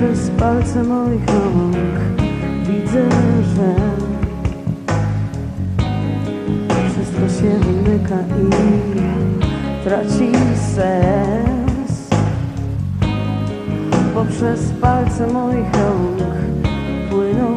przez palce moich rąk widzę, że wszystko się wymyka i traci sens. Bo przez palce moich rąk płyną